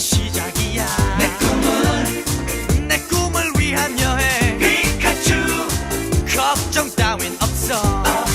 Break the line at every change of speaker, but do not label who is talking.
시작이야. 내 꿈을 내 꿈을 위한 여행. 피카츄. 걱정 따윈 없어. 어.